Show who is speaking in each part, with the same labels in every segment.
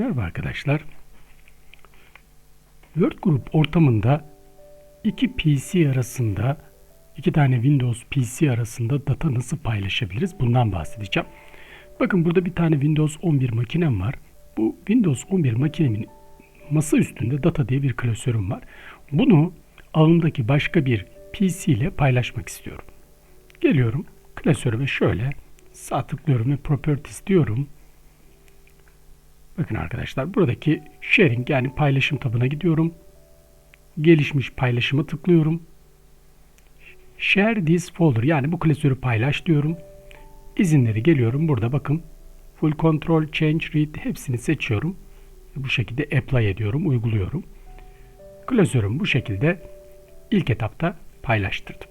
Speaker 1: Merhaba arkadaşlar. Workgroup ortamında iki PC arasında, iki tane Windows PC arasında data nasıl paylaşabiliriz? Bundan bahsedeceğim. Bakın burada bir tane Windows 11 makinem var. Bu Windows 11 makinemin masa üstünde data diye bir klasörüm var. Bunu ağımdaki başka bir PC ile paylaşmak istiyorum. Geliyorum klasörüme şöyle sağ tıklıyorum ve properties diyorum. Bakın arkadaşlar buradaki sharing yani paylaşım tabına gidiyorum. Gelişmiş paylaşıma tıklıyorum. Share this folder yani bu klasörü paylaş diyorum. İzinleri geliyorum. Burada bakın full control, change, read hepsini seçiyorum. Bu şekilde apply ediyorum, uyguluyorum. Klasörüm bu şekilde ilk etapta paylaştırdım.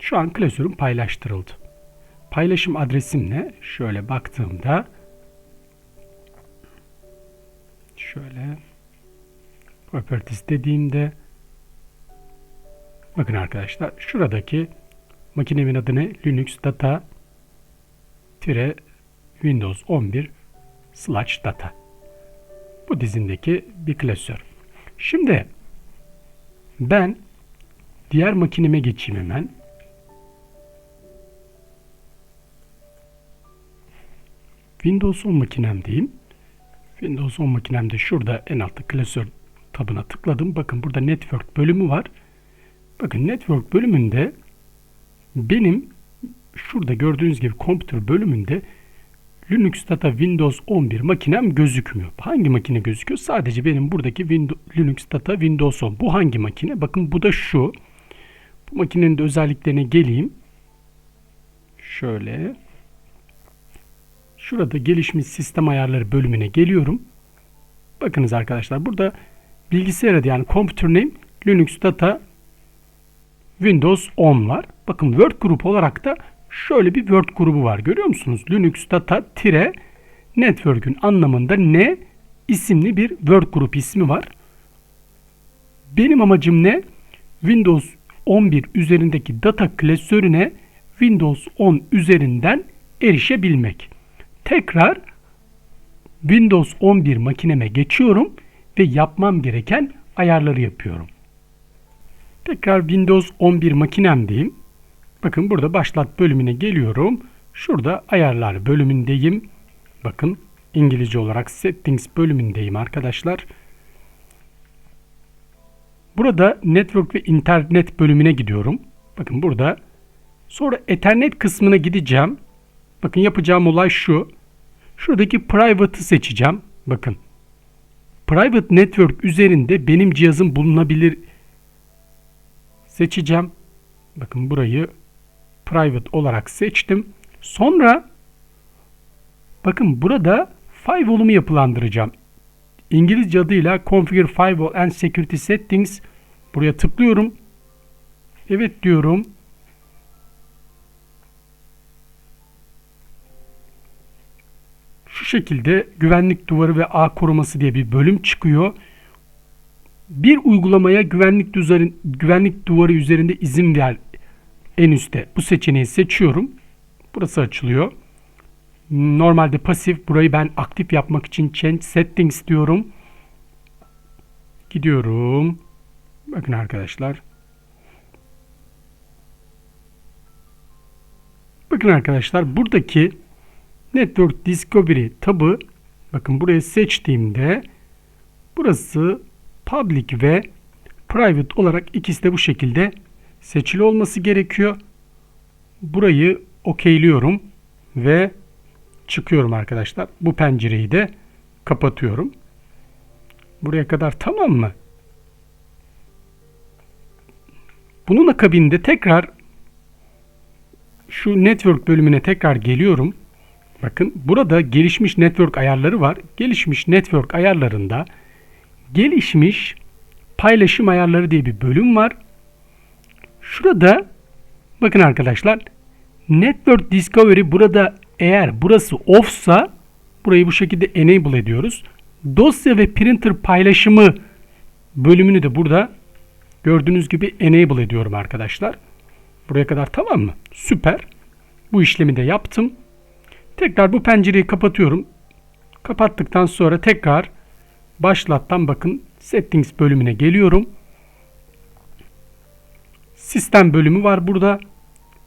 Speaker 1: Şu an klasörüm paylaştırıldı. Paylaşım adresimle şöyle baktığımda şöyle properties dediğimde bakın arkadaşlar şuradaki makinemin adı ne? Linux data tire Windows 11 slash data. Bu dizindeki bir klasör. Şimdi ben diğer makineme geçeyim hemen. Windows 10 makinemdeyim. Windows 10 makinemde şurada en altta klasör tabına tıkladım. Bakın burada network bölümü var. Bakın network bölümünde benim şurada gördüğünüz gibi computer bölümünde Linux Data Windows 11 makinem gözükmüyor. Hangi makine gözüküyor? Sadece benim buradaki Windows, Linux Data Windows 10. Bu hangi makine? Bakın bu da şu. Bu makinenin de özelliklerine geleyim. Şöyle. Şurada gelişmiş sistem ayarları bölümüne geliyorum. Bakınız arkadaşlar burada bilgisayar adı yani computer name Linux Data Windows 10 var. Bakın Word grubu olarak da şöyle bir Word grubu var. Görüyor musunuz? Linux Data tire Network'ün anlamında ne isimli bir Word grup ismi var. Benim amacım ne? Windows 11 üzerindeki data klasörüne Windows 10 üzerinden erişebilmek. Tekrar Windows 11 makineme geçiyorum ve yapmam gereken ayarları yapıyorum. Tekrar Windows 11 makinemdeyim. Bakın burada başlat bölümüne geliyorum. Şurada ayarlar bölümündeyim. Bakın İngilizce olarak settings bölümündeyim arkadaşlar. Burada network ve internet bölümüne gidiyorum. Bakın burada. Sonra ethernet kısmına gideceğim. Bakın yapacağım olay şu. Şuradaki private'ı seçeceğim. Bakın. Private network üzerinde benim cihazım bulunabilir seçeceğim. Bakın burayı private olarak seçtim. Sonra bakın burada firewall'umu yapılandıracağım. İngilizce adıyla Configure Firewall and Security Settings. Buraya tıklıyorum. Evet diyorum. Şekilde güvenlik duvarı ve ağ koruması diye bir bölüm çıkıyor. Bir uygulamaya güvenlik duvarı, güvenlik duvarı üzerinde izin ver en üstte. Bu seçeneği seçiyorum. Burası açılıyor. Normalde pasif. Burayı ben aktif yapmak için change settings diyorum. Gidiyorum. Bakın arkadaşlar. Bakın arkadaşlar buradaki Network Discovery tabı bakın buraya seçtiğimde burası public ve private olarak ikisi de bu şekilde seçili olması gerekiyor. Burayı okeyliyorum ve çıkıyorum arkadaşlar. Bu pencereyi de kapatıyorum. Buraya kadar tamam mı? Bunun akabinde tekrar şu network bölümüne tekrar geliyorum. Bakın burada gelişmiş network ayarları var. Gelişmiş network ayarlarında gelişmiş paylaşım ayarları diye bir bölüm var. Şurada bakın arkadaşlar Network Discovery burada eğer burası off'sa burayı bu şekilde enable ediyoruz. Dosya ve printer paylaşımı bölümünü de burada gördüğünüz gibi enable ediyorum arkadaşlar. Buraya kadar tamam mı? Süper. Bu işlemi de yaptım. Tekrar bu pencereyi kapatıyorum. Kapattıktan sonra tekrar başlattan bakın settings bölümüne geliyorum. Sistem bölümü var burada.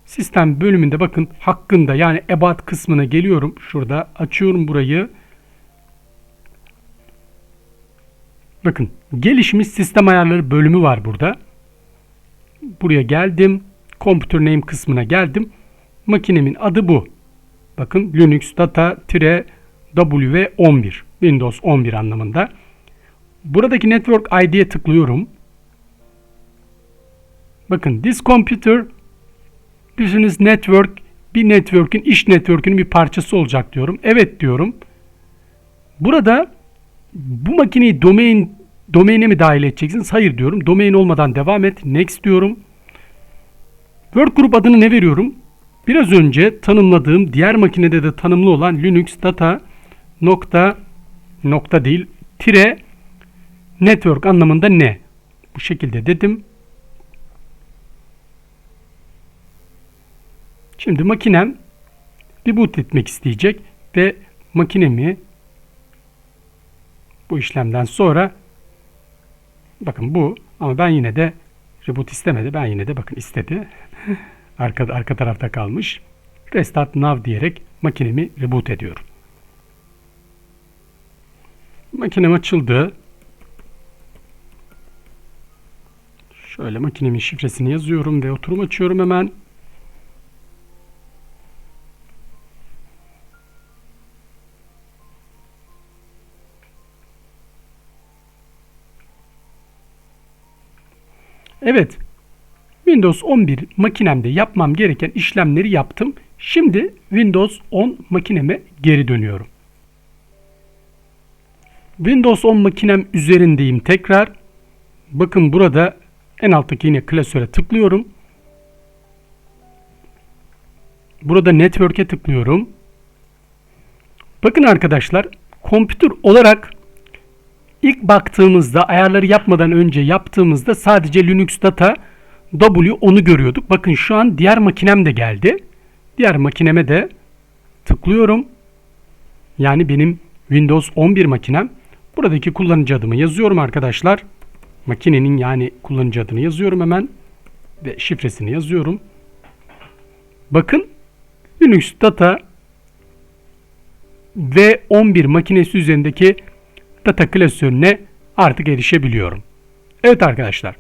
Speaker 1: Sistem bölümünde bakın hakkında yani about kısmına geliyorum. Şurada açıyorum burayı. Bakın gelişmiş sistem ayarları bölümü var burada. Buraya geldim. Computer name kısmına geldim. Makinemin adı bu. Bakın Linux Data W11 Windows 11 anlamında. Buradaki Network ID'ye tıklıyorum. Bakın this computer business network bir network'ün iş network'ünün bir parçası olacak diyorum. Evet diyorum. Burada bu makineyi domain domain'e mi dahil edeceksiniz? Hayır diyorum. Domain olmadan devam et. Next diyorum. Workgroup adını ne veriyorum? Biraz önce tanımladığım diğer makinede de tanımlı olan Linux data nokta nokta değil tire network anlamında ne? Bu şekilde dedim. Şimdi makinem reboot etmek isteyecek ve makinemi bu işlemden sonra bakın bu ama ben yine de reboot istemedi. Ben yine de bakın istedi. arka, arka tarafta kalmış. Restart now diyerek makinemi reboot ediyorum. Makinem açıldı. Şöyle makinemin şifresini yazıyorum ve oturum açıyorum hemen. Evet. Windows 11 makinemde yapmam gereken işlemleri yaptım. Şimdi Windows 10 makineme geri dönüyorum. Windows 10 makinem üzerindeyim tekrar. Bakın burada en alttaki yine klasöre tıklıyorum. Burada Network'e tıklıyorum. Bakın arkadaşlar, kompütür olarak ilk baktığımızda ayarları yapmadan önce yaptığımızda sadece Linux Data W onu görüyorduk. Bakın şu an diğer makinem de geldi. Diğer makineme de tıklıyorum. Yani benim Windows 11 makinem. Buradaki kullanıcı adımı yazıyorum arkadaşlar. Makinenin yani kullanıcı adını yazıyorum hemen. Ve şifresini yazıyorum. Bakın Linux Data V11 makinesi üzerindeki data klasörüne artık erişebiliyorum. Evet arkadaşlar.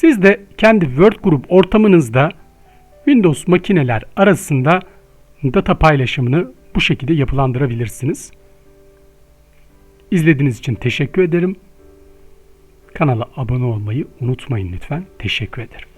Speaker 1: Siz de kendi Workgroup ortamınızda Windows makineler arasında data paylaşımını bu şekilde yapılandırabilirsiniz. İzlediğiniz için teşekkür ederim. Kanala abone olmayı unutmayın lütfen. Teşekkür ederim.